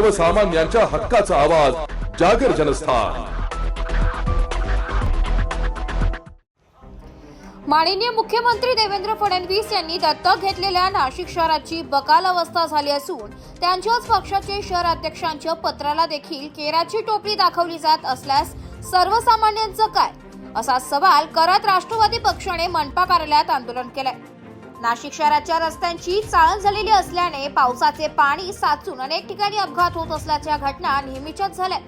सर्वसामान्यांच्या हक्काचा आवाज जागर जनस्थान. माननीय मुख्यमंत्री देवेंद्र फडणवीस यांनी दत्तक घेतलेल्या नाशिक शहराची बकाल अवस्था झाली असून त्यांच्याच पक्षाचे शहर अध्यक्षांच्या पत्राला देखील केराची टोपली दाखवली जात असल्यास सर्वसामान्यांचं काय? असा सवाल करत राष्ट्रवादी पक्षाने मनपा कार्यालयात आंदोलन केलंय. नाशिक शहराच्या रस्त्यांची चाळण झालेली असल्याने पावसाचे पाणी साचून अनेक ठिकाणी अपघात होत असल्याच्या घटना नेहमीच्याच झाल्या.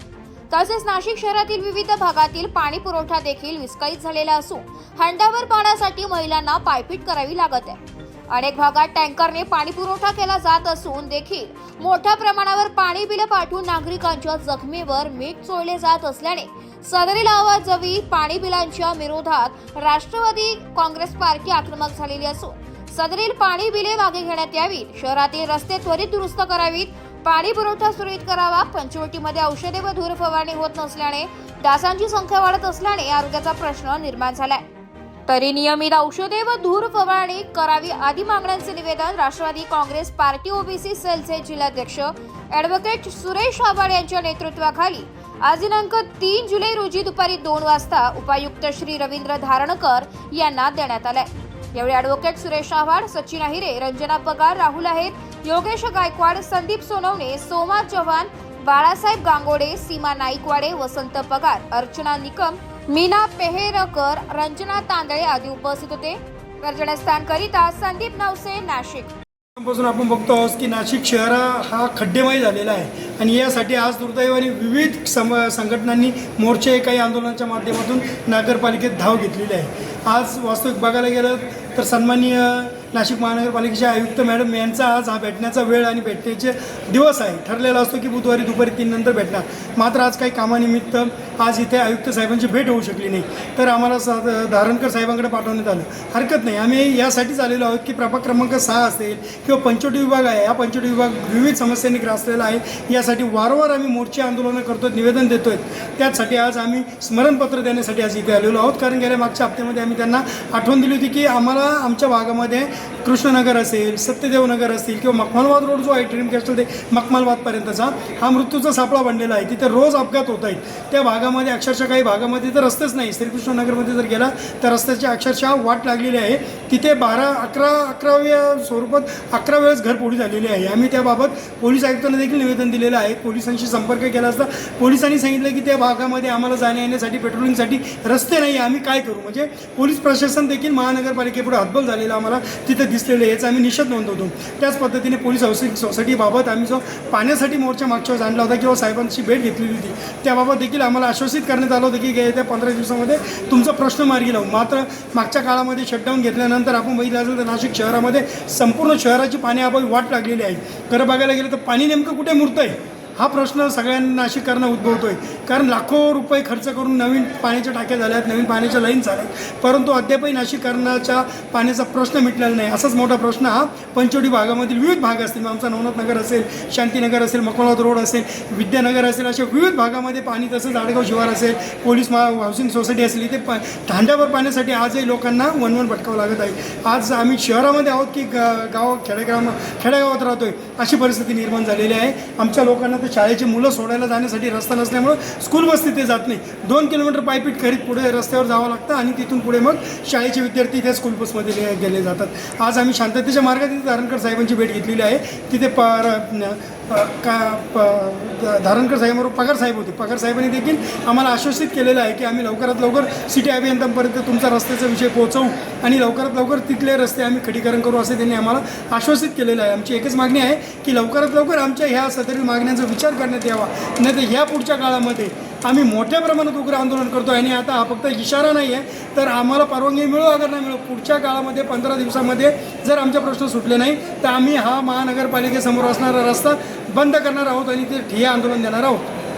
तसेच नाशिक शहरातील विविध भागातील पाणी पुरवठा देखील विस्कळीत झालेला असून हंडावर पाण्यासाठी महिलांना पायपीट करावी लागत आहे. अनेक भागात टँकरने पाणी पुरवठा केला जात असून देखील मोठ्या प्रमाणावर पाणी बिल पाठवून नागरिकांच्या जखमीवर मीठ चोळले जात असल्याने सदरील आवाजवी पाणी बिलांच्या विरोधात राष्ट्रवादी काँग्रेस पार्टी आक्रमक झालेली असून सदरील पाणी बिले मागे घेण्यात यावीत. शहरातील रस्ते त्वरित दुरुस्त करावीत. पाणी पुरवठा सुरळीत करावा. पंचवटीमध्ये औषधे व धूर फवारणी होत नसल्याने डासांची संख्या वाढत असल्याने आरोग्याचा प्रश्न निर्माण झालाय. तरी नियमित औषधे व धूर फवारणी करावी आदी मागण्यांचे निवेदन राष्ट्रवादी काँग्रेस पार्टी ओबीसी सेलचे जिल्हाध्यक्ष ॲडव्होकेट सुरेश आव्हाड यांच्या नेतृत्वाखाली आज दिनांक तीन जुलै रोजी दुपारी दोन वाजता उपायुक्त श्री रवींद्र धारणकर यांना देण्यात आलाय. यावेळी ॲडव्होकेट सुरेश आव्हाड सचिन अहिरे रंजना पगार राहुल आहेत. योगेश गायकवाड संदीप सोनवणे सोमा चव्हाण बाळासाहेब गांगोडे सीमा नाईकवाडे वसंत पगार अर्चना निकम मीना पेहेरकर रंजना तांदळे आदी उपस्थित होते. गर्जनस्थानकरिता संदीप नवसे नाशिक. पासून आपण बघतो आहोत की नाशिक शहर हा खड्डेमय झालेला आहे आणि यासाठी आज दुर्दैवाने विविध सम संघटनांनी मोर्चे काही आंदोलनाच्या माध्यमातून नगरपालिकेत धाव घेतलेली आहे. आज वास्तविक बघायला गेलं तर सन्माननीय नाशिक महानगरपालिकेचे आयुक्त मॅडम यांचा आज हा भेटण्याचा वेळ आणि भेटण्याचे दिवस आहे. ठरलेला असतो की बुधवारी दुपारी तीन नंतर भेटणार. मात्र आज काही कामानिमित्त आज इथे आयुक्त साहेबांची भेट होऊ शकली नाही. तर आम्हाला सा धारणकर साहेबांकडे पाठवण्यात आलं. हरकत नाही. आम्ही यासाठीच आलेलो आहोत की प्रभाग क्रमांक सहा असेल किंवा पंचवटी विभाग आहे. या पंचवटी विभाग विविध समस्यांनी ग्रासलेला आहे. यासाठी वारंवार आम्ही मोर्चे आंदोलनं करतो निवेदन देतोय. त्याचसाठी आज आम्ही स्मरणपत्र देण्यासाठी आज इथे आलेलो आहोत. कारण गेल्या मागच्या हप्त्यामध्ये आम्ही त्यांना आठवण दिली होती की आम्हाला आमच्या भागामध्ये कृष्णनगर असेल सत्यदेवनगर असेल किंवा मखमालवाद रोड जो आहे ड्रीम कॅस्टल ते मखमालवादपर्यंतचा हा मृत्यूचा सापळा बनलेला आहे. तिथे रोज अपघात होत आहेत. त्या भागामध्ये अक्षरशः काही भागामध्ये तर रस्तेच नाही. श्रीकृष्णनगरमध्ये जर गेला तर रस्त्याची अक्षरशः वाट लागलेली आहे. तिथे बारा अकरा अकराव्या स्वरूपात अकरा वेळेस घरफोडी झालेली आहे. आम्ही त्याबाबत पोलीस आयुक्तांना देखील निवेदन दिलेलं आहे. पोलिसांशी संपर्क केला असता पोलिसांनी सांगितलं की त्या भागामध्ये आम्हाला जाण्या येण्यासाठी पेट्रोलिंगसाठी रस्ते नाही आम्ही काय करू? म्हणजे पोलीस प्रशासन देखील महानगरपालिकेपुढे हतबल झालेलं आम्हाला. तिथे दिसलेले याचा आम्ही निषेध नोंदवतो. त्याच पद्धतीने पोलीस हाऊसिंग सोसायटीबाबत आम्ही जो पाण्यासाठी मोर्चा मागच्या वेळेस आणला होता किंवा साहेबांची भेट घेतलेली होती त्याबाबत देखील आम्हाला आश्वासित करण्यात आलं होतं की येत्या पंधरा दिवसामध्ये तुमचा प्रश्न मार्गी लावू. मात्र मागच्या काळामध्ये शटडाऊन घेतल्यानंतर आपण बघितलं असेल तर नाशिक शहरामध्ये संपूर्ण शहराची पाणी वाट लागलेली आहे. खरं बघायला गेलं तर पाणी नेमकं कुठे मुरतं आहे हा प्रश्न सगळ्यांना नाशिककरांना उद्भवतोय. कारण लाखो रुपये खर्च करून नवीन पाण्याच्या टाक्या झाल्या आहेत नवीन पाण्याच्या लाईन झाल्या आहेत. परंतु अद्यापही नाशिककरणाच्या पाण्याचा प्रश्न मिटलेला नाही. असाच मोठा प्रश्न हा पंचवटी भागामधील विविध भाग असतील. मग आमचा नवनाथ नगर असेल शांतीनगर असेल मकवानाथ रोड असेल विद्यानगर असेल अशा विविध भागामध्ये पाणी तसंच आडगाव शिवार असेल पोलीस मा हाऊसिंग सोसायटी असेल इथे प धांड्यावर पाण्यासाठी आजही लोकांना वनवन भटकावं लागत आहे. आज आम्ही शहरामध्ये आहोत की गा गाव खेडेगाव खेडेगावात राहतोय अशी परिस्थिती निर्माण झालेली आहे. आमच्या लोकांना तर शाळेची मुलं सोडायला जाण्यासाठी रस्ता नसल्यामुळं स्कूल बस तिथे जात नाही. दोन किलोमीटर पायपीट करीत पुढे रस्त्यावर जावं लागतं आणि तिथून पुढे मग शाळेचे विद्यार्थी त्या स्कूल बसमध्ये गेले जातात. आज आम्ही शांततेच्या मार्गात तिथे धारणकर साहेबांची भेट घेतलेली आहे. तिथे पर का प धारणकर साहेबांवर पगार साहेब होते. पगार साहेबांनी देखील आम्हाला आश्वासित केलेलं आहे की आम्ही लवकरात लवकर सिटी अभियंत्यांपर्यंत तुमचा रस्त्याचा विषय पोहोचवू आणि लवकरात लवकर तिथले रस्ते आम्ही खडीकरण करू असे त्यांनी आम्हाला आश्वासित केलेलं आहे. आमची एकच मागणी आहे की लवकरात लवकर आमच्या ह्या सदरील मागण्यांचं विचार करण्यात यावा. नाही तर ह्या पुढच्या काळामध्ये आम्ही मोठ्या प्रमाणात उग्र आंदोलन करतो आणि आता हा फक्त इशारा नाही आहे. तर आम्हाला परवानगी मिळो अगर नाही मिळो पुढच्या काळामध्ये पंधरा दिवसामध्ये जर आमचे प्रश्न सुटले नाही तर आम्ही हा महानगरपालिकेसमोर असणारा रस्ता बंद करणार आहोत आणि ते ठिय्या आंदोलन देणार आहोत.